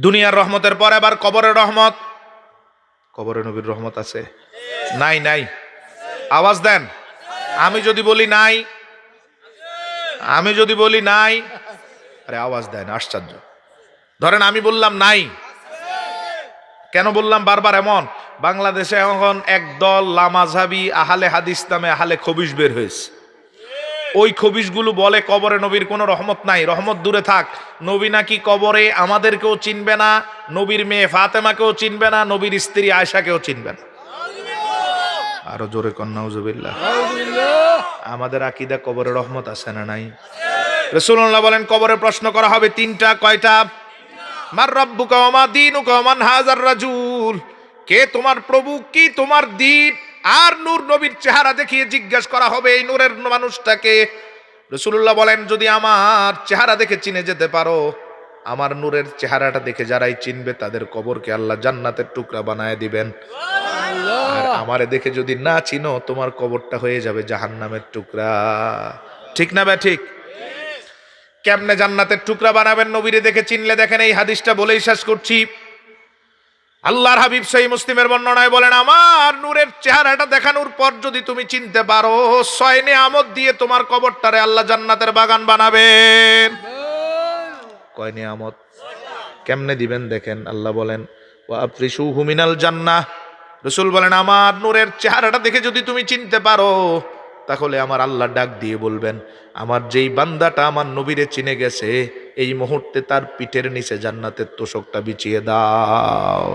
দুনিয়ার রহমতের পর এবার কবরের রহমত। কবরে নবীর রহমত আছে? নাই নাই। আওয়াজ দেন। আমি যদি বলি নাই, আমি যদি বলি নাই, আরে আওয়াজ দেন, আশ্চর্য। ধরেন আমি বললাম নাই। কেন বললাম বারবার এমন? বাংলাদেশে এখন একদল লামাঝাবি আহালে হাদিস নামে আহালে খবিস বের হয়েছে। ওই খবিশগুলো বলে কবরে নবীর কোনো রহমত নাই। রহমত দূরে থাক। নবী নাকি কবরে আমাদেরকেও চিনবে না, নবীর মেয়ে ফাতেমাকেও চিনবে না, নবীর স্ত্রী আয়সাকেও চিনবে না। আরও জোরে কন্যাউজবিল্লা আমাদের আকিদা কবরে রহমত আছে না নাই? রসুল্লাহ বলেন, কবরে প্রশ্ন করা হবে তিনটা, কয়টা? মার রব্বু কমা দিন হাজার রাজুল। কে তোমার প্রভু, কি তোমার দিন? আর নূর নবীর চেহারা দেখিয়ে জিজ্ঞেস করা হবে এই নূরের মানুষটাকে? রসুল্লাহ বলেন যদি আমার চেহারা দেখে চিনে যেতে পারো আমার নূরের চেহারাটা দেখে যারাই চিনবে তাদের কবরকে আল্লাহ জান্নাতের টুকরা বানায় দিবেন। আর আমারে দেখে যদি না চিনো তোমার কবরটা হয়ে যাবে জাহান্নামের টুকরা। ঠিক না ব্যা ঠিক? কেমনে জান্নাতের টুকরা বানাবেন নবীরে দেখে চিনলে? দেখেন এই হাদিসটা বলেই শেষ করছি। আল্লাহর হাবিব সেই মুসলিমের বর্ণনায় বলেন, আমার নূরের চেহারাটা দেখানোর পর যদি তুমি চিনতে পারো সয়নে আমদ দিয়ে তোমার কবরটারে আল্লাহ জান্নাতের বাগান বানাবেন। কয় নিয়ামত? কেমনে দিবেন দেখেন, আল্লাহ বলেন ও আফ্রিসু হুমিনাল জান্নাহ। রসুল বলেন, আমার নূরের চেহারাটা দেখে যদি তুমি চিনতে পারো, তাহলে আমার আল্লাহ ডাক দিয়ে বলবেন, আমার যেই বান্দাটা আমার নবীরে চিনে গেছে এই মুহূর্তে তার পিঠের নিচে জান্নাতের তোষকটা বিছিয়ে দাও।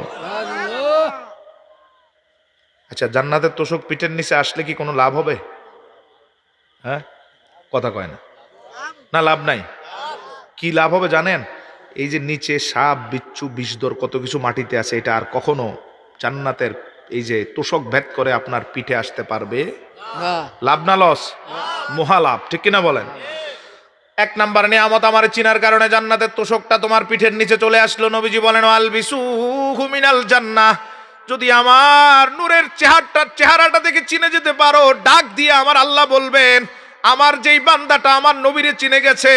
আচ্ছা জান্নাতের তোষক পিঠের নিচে আসলে কি কোনো লাভ হবে? হ্যাঁ? কথা কয় না। না লাভ নাই। কি লাভ হবে জানেন? এই যে নিচে সাপ বিচ্ছু বিষদর কত কিছু মাটিতে আছে এটা আর কখনো জান্নাতের এই যে তোষক ভেদ করে আপনার পিঠে আসতে পারবে? লাভ না লস? মহালাভ ঠিক কিনা বলেন? এক নাম্বার নিয়ামত আমার চিনার কারণে জান্নাতের তোষকটা তোমার পিঠের নিচে চলে আসলো। নবীজি বলেন আল বিসু হুমিনাল জান্নাহ। যদি আমার নূরের চেহারটা চেহারাটা দেখে চিনে যেতে পারো, ডাক দিয়ে আমার আল্লাহ বলবেন, আমার যেই বান্দাটা আমার নবীরে চিনে গেছে,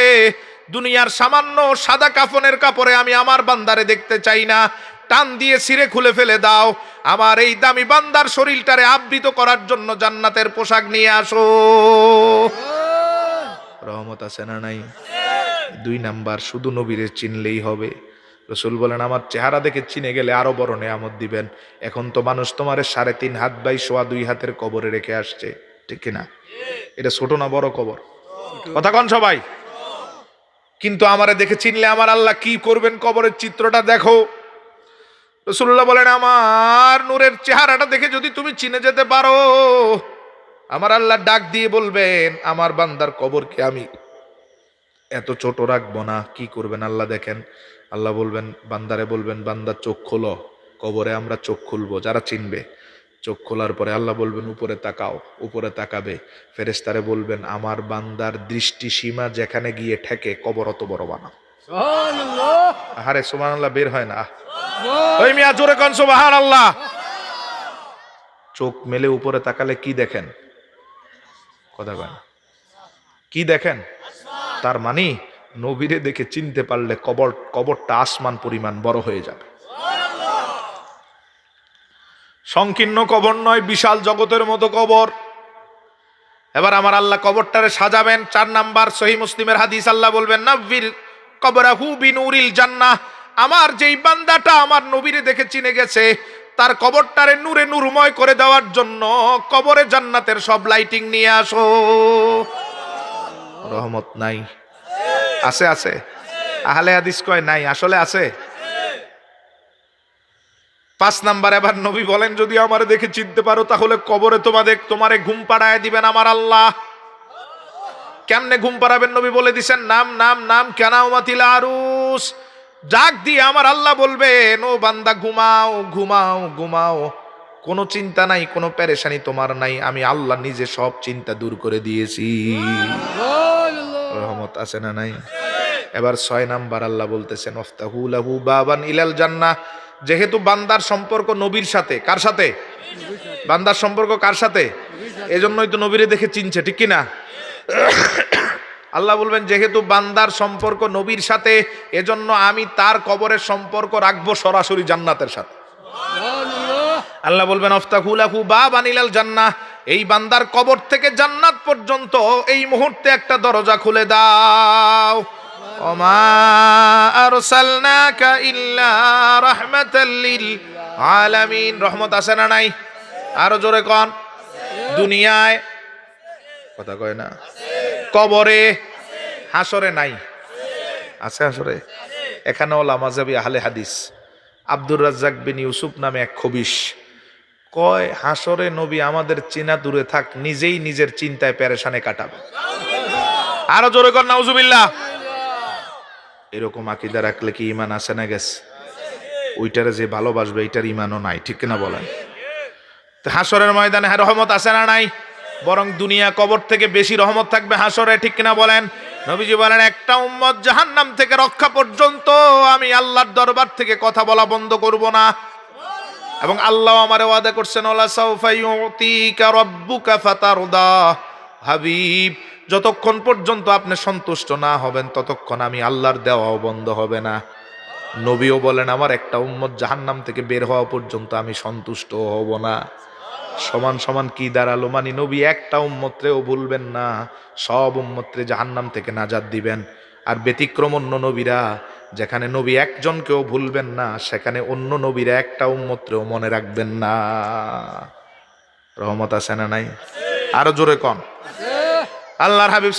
দুনিয়ার সামান্য সাদা কাফনের কাপড়ে আমি আমার বান্দারে দেখতে চাই না। টান দিয়ে সিরে খুলে ফেলে দাও। আমার এই দামি বান্দার শরীরটারে আবৃত করার জন্য জান্নাতের পোশাক নিয়ে আসো। রহমত আছে না নাই? দুই নাম্বার, শুধু নবীরে চিনলেই হবে। রসুল বলেন, আমার চেহারা দেখে চিনে গেলে আরও বড় নেয়ামত দিবেন। এখন তো মানুষ তোমার সাড়ে তিন হাত বাই সোয়া দুই হাতের কবরে রেখে আসছে। ঠিক কিনা? এটা ছোট না বড় কবর? কথা কন সবাই। কিন্তু আমারে দেখে চিনলে আমার আল্লাহ কি করবেন কবরের চিত্রটা দেখো। রসুল্লাহ বলেন, আমার নূরের চেহারাটা দেখে যদি তুমি চিনে যেতে পারো আমার আল্লাহ ডাক দিয়ে বলবেন আমার বান্দার কবরকে আমি এত ছোট রাখব না কি করবেন আল্লাহ দেখেন? আল্লাহ বলবেন বান্দারে বলবেন বান্দা চোখ খোলো কবরে আমরা চোখ খুলবো যারা চিনবে। চোখ খোলার পরে আল্লাহ বলবেন উপরে তাকাও উপরে তাকাবে। ফেরেস্তারে বলবেন আমার বান্দার দৃষ্টি সীমা যেখানে গিয়ে ঠেকে কবর অত বড় বানাও আহারে সুমান আল্লাহ বের হয় না। ওই মিয়া জোরে কন সুবাহান আল্লাহ চোখ মেলে উপরে তাকালে কি দেখেন? কথা কয়। কি দেখেন? তার মানে নবীরে দেখে চিনতে পারলে কবর, কবরটা আসমান পরিমাণ বড় হয়ে যাবে। সংকীর্ণ কবর নয়, বিশাল জগতের মতো কবর। এবার আমার আল্লাহ কবরটারে সাজাবেন, চার নাম্বার সহি মুসলিমের হাদিস আল্লাহ বলবেন নাব্বির কবরাহু বিনুরিল জান্নাহ। আমার যেই বান্দাটা আমার নবীরে দেখে চিনে গেছে তার কবরটারে নূরে নূরময় করে দেওয়ার জন্য কবরে জান্নাতের সব লাইটিং নিয়ে আসো। রহমত নাই। আছে আছে। আহলে হাদিস কয় নাই, আসলে আছে। পাঁচ নাম্বার, এবার নবী বলেন, যদি আমার দেখে চিনতে পারো, তাহলে কবরে তোমাদের, তোমারে ঘুম পাড়ায় দিবেন আমার আল্লাহ। কেমনে ঘুম পাড়াবেন নবী বলে দিছেন, নাম নাম নাম কেনাউমাতিল আরুস। ডাক দিয়ে আমার আল্লাহ বলবেন ও বান্দা, ঘুমাও ঘুমাও ঘুমাও। কোনো চিন্তা নাই, কোনো প্যারেশানি তোমার নাই। আমি আল্লাহ নিজে সব চিন্তা দূর করে দিয়েছি। রহমত আছে না নাই? এবার ছয় নাম্বার আল্লাহ বলতেছেন অফতাহু লাহু বাবান ইলাল জান্নাহ। যেহেতু বান্দার সম্পর্ক নবীর সাথে, কার সাথে? বান্দার সম্পর্ক কার সাথে? এজন্যই তো নবীরে দেখে চিনছে, ঠিক কি না আল্লাহ বলবেন, যেহেতু বান্দার সম্পর্ক নবীর সাথে, এজন্য আমি তার কবরের সম্পর্ক রাখব সরাসরি জান্নাতের সাথে। আল্লাহ বলবেন অফতাকুলাকু বা বানিলাল জান্না এই বান্দার কবর থেকে জান্নাত পর্যন্ত এই মুহূর্তে একটা দরজা খুলে দাও। আলামিন। রহমত আছে না নাই? আরও জোরে কন। দুনিয়ায়? কথা কয় না। কবরে? হাসরে নাই। আছে হাসরে এখানে ওলা মাজাবি আহলে হাদিস। আব্দুর রাজ্জাক বিন ইউসুফ নামে এক খবিস কয় হাসরে নবী আমাদের চিনা দূরে থাক, নিজেই নিজের চিন্তায় প্যারেশানে কাটাবে। আরও জোরে কর, নাউজুবিল্লাহ। এরকম আকিদা রাখলে কি ইমান আছে না গেছে? ওইটারে যে ভালোবাসবে, এইটার ইমানও নাই, ঠিক কিনা বলেন? হাসরের ময়দানে রহমত আছে না নাই? বরং দুনিয়া কবর থেকে বেশি রহমত থাকবে হাসরে, ঠিক কিনা বলেন? নবীজি বলেন, একটা উম্মত জাহান্নাম থেকে রক্ষা পর্যন্ত আমি আল্লাহর দরবার থেকে কথা বলা বন্ধ করব না। এবং আল্লাহ আমারে ওয়াদা করছেন, ওলা সাউফা ইউতিকা রাব্বুকা ফাতারদা। হাবিব, যতক্ষণ পর্যন্ত আপনি সন্তুষ্ট না হবেন, ততক্ষণ আমি আল্লাহর দেওয়াও বন্ধ হবে না। নবীও বলেন, আমার একটা উম্মত জাহান্নাম থেকে বের হওয়া পর্যন্ত আমি সন্তুষ্ট হব না। সমান সমান কি দাঁড়াল? মানে নবী একটা উম্মত্রেও ভুলবেন না। সব উম্মত্রে জাহান্নাম থেকে নাজাদ দিবেন। আর ব্যতিক্রম অন্য নবীরা, যেখানে নবী একজনকেও ভুলবেন না, সেখানে অন্য নবীরা একটা উম্মত্রেও মনে রাখবেন না। রহমত আছে না নাই? আরও জোরে কম আল্লাহর হাবিব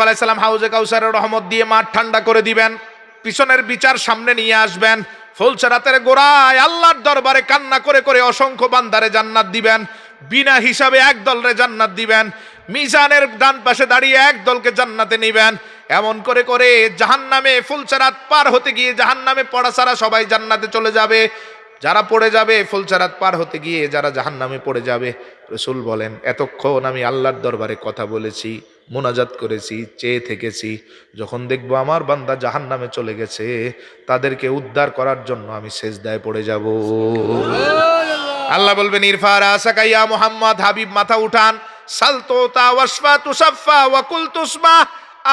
আলাইসাল্লাম হাউজে কাউসারের রহমত দিয়ে মাঠ ঠান্ডা করে দিবেন। পিছনের বিচার সামনে নিয়ে আসবেন। ফুলছে রাতের গোড়ায় আল্লাহর দরবারে কান্না করে করে অসংখ্য বান্দারে জান্নাত দিবেন। বিনা হিসাবে এক দলরে জান্নাত দিবেন। মিজানের ডান পাশে দাঁড়িয়ে এক দলকে জান্নাতে নিবেন। এমন করে করে জাহান্নামে ফুলচারাত পার হতে গিয়ে জাহান্নামে পড়া ছাড়া সবাই জান্নাতে চলে যাবে। যারা পড়ে যাবে ফুলচারাত পার হতে গিয়ে যারা জাহান্নামে পড়ে যাবে। রসুল বলেন, এতক্ষণ আমি আল্লাহর দরবারে কথা বলেছি, মোনাজাত করেছি, চেয়ে থেকেছি। যখন দেখব আমার বান্দা জাহান্নামে চলে গেছে, তাদেরকে উদ্ধার করার জন্য আমি শেষদায় পড়ে যাব। আল্লাহ বলবেন, ইরফার আসাকাইয়া মোহাম্মদ, হাবিব মাথা উঠান। সালতোতা ওয়াসফা তুসাফা ওয়াকুল তুসমা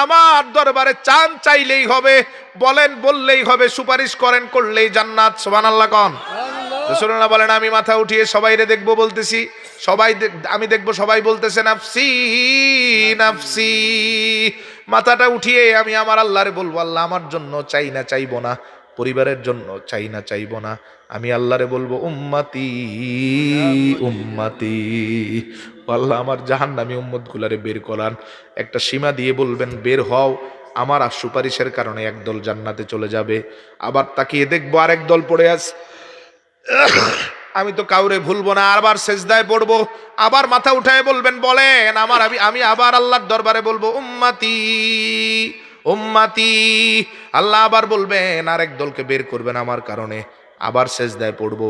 আমার দরবারে চান চাইলেই হবে, বলেন বললেই হবে, সুপারিশ করেন করলেই জান্নাত, সুবহানাল্লাহ কন। রসুল্লাহ বলেন, আমি মাথা উঠিয়ে সবাইরে দেখব বলতেছি, সবাই আমি দেখব সবাই বলতেছে, নাফসি নাফসি। মাথাটা উঠিয়ে আমি আমার আল্লাহরে বলব, আল্লাহ আমার জন্য চাই না, চাইব না। পরিবারের জন্য, চাই না, চাইব না। আমি আল্লাহরে বলব, উম্মাতি উম্মাতি। আল্লাহ, আমার জাহান নামি উম্মত গুলারে বের করান। একটা সীমা দিয়ে বলবেন, বের হও। আমার আর সুপারিশের কারণে একদল জান্নাতে চলে যাবে। আবার তাকিয়ে দেখব আরেক দল পড়ে আস আমি তো কাউরে ভুলবো না, আবার সেজদায় পড়ব। আবার মাথা উঠায় বলবেন, বলেন, আমার আমি আমি আবার আল্লাহর দরবারে বলব, উম্মাতি। উম্মাতি। আল্লাহ আবার বলবেন, আরেক দলকে বের করবেন আমার কারণে। আবার শেষ দেয় পড়ব।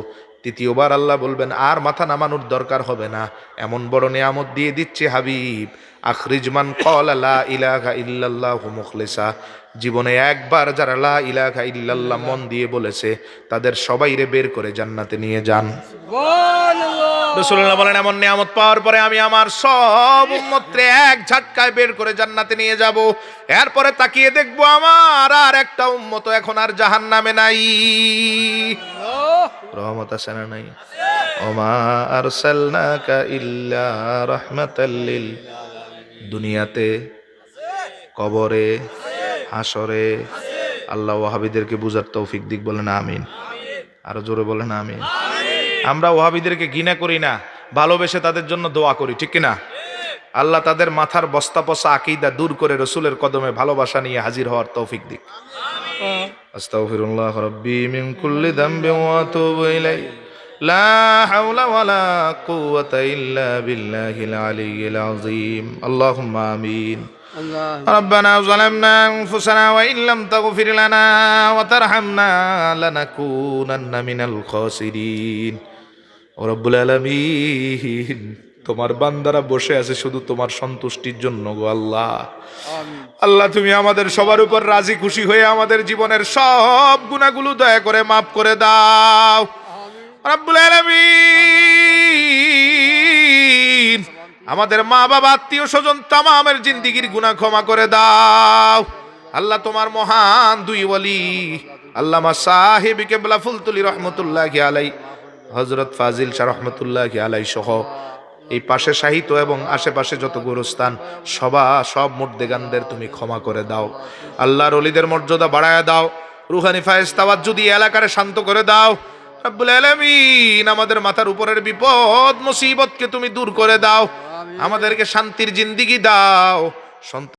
তৃতীয়বার আল্লাহ বলবেন, আর মাথা নামানোর দরকার হবে না। এমন বড় নিয়ামত দিয়ে দিচ্ছে হাবিব। আখরিজমান কল আল্লাহ ইলাহা ইল্লাল্লাহ মুখলেসা। জীবনে একবার যারা লা ইলাহা ইল্লাল্লাহ মন দিয়ে বলেছে তাদের সবাইরে বের করে জান্নাতে নিয়ে যান। রসুল্লাহ বলেন এমন নিয়ামত পাওয়ার পরে আমি আমার সব উম্মত্রে এক ঝাটকায় বের করে জান্নাতে নিয়ে যাব। এরপরে তাকিয়ে দেখব আমার আর একটা উম্মত এখন আর জাহান নামে নাই রহমত আছে না নাই? ওমা আরসালনাকা ইল্লা রাহমাতাল লিল দুনিয়াতে কবরে হাসরে আল্লাহ ওয়াহাবিদেরকে বুঝার তৌফিক দিক বলেন আমিন। আরও জোরে বলেন আমিন। আমরা ওয়াহাবিদেরকে ঘৃণা করি না ভালোবেসে তাদের জন্য দোয়া করি ঠিক কিনা? আল্লাহ তাদের মাথার বস্তা পসা আকিদা দূর করে রসুলের কদমে ভালোবাসা নিয়ে হাজির হওয়ার তৌফিক দিক। আস্তাগফিরুল্লাহ রাব্বি মিন কুল্লি যামবিন ওয়া আতুবু ইলাই লা হাওলা ওয়ালা কুওয়াতা ইল্লা বিল্লাহিল আলিয়্যিল আযীম আল্লাহুম্মা আমিন ربنا ظلمنا أنفسنا وإن لم تغفر لنا وترحمنا لنكونن من الخاسرين رب العالمين তোমার বান্দারা বসে আছে শুধু তোমার সন্তুষ্টির জন্য গো আল্লাহ আল্লাহ তুমি আমাদের সবার উপর রাজি খুশি হয়ে আমাদের জীবনের সব গুণাগুলো দয়া করে মাফ করে দাও আমাদের মা বাবা, আত্মীয় স্বজন তামামের জিন্দিগির গুনাহ ক্ষমা করে দাও। আল্লাহ তোমার মহান দুই ওয়ালি, আল্লামা সাহেব কেবলা ফুলতুলি রহমতুল্লাহ আলাই হজরত ফাজিল শাহ রহমতুল্লাহ আলাই সহ এই পাশে সাহিত্য এবং আশেপাশে যত গুরুস্থান, সবা সব মুর্দেগানদের তুমি ক্ষমা করে দাও। আল্লাহর অলিদের মর্যাদা বাড়ায় দাও। রুহানি ফায়েজ যদি এলাকারে শান্ত করে দাও। রব্বুল আলামিন আমাদের মাথার উপরের বিপদ মুসিবতকে তুমি দূর করে দাও। আমাদেরকে শান্তির জিন্দিগি দাও।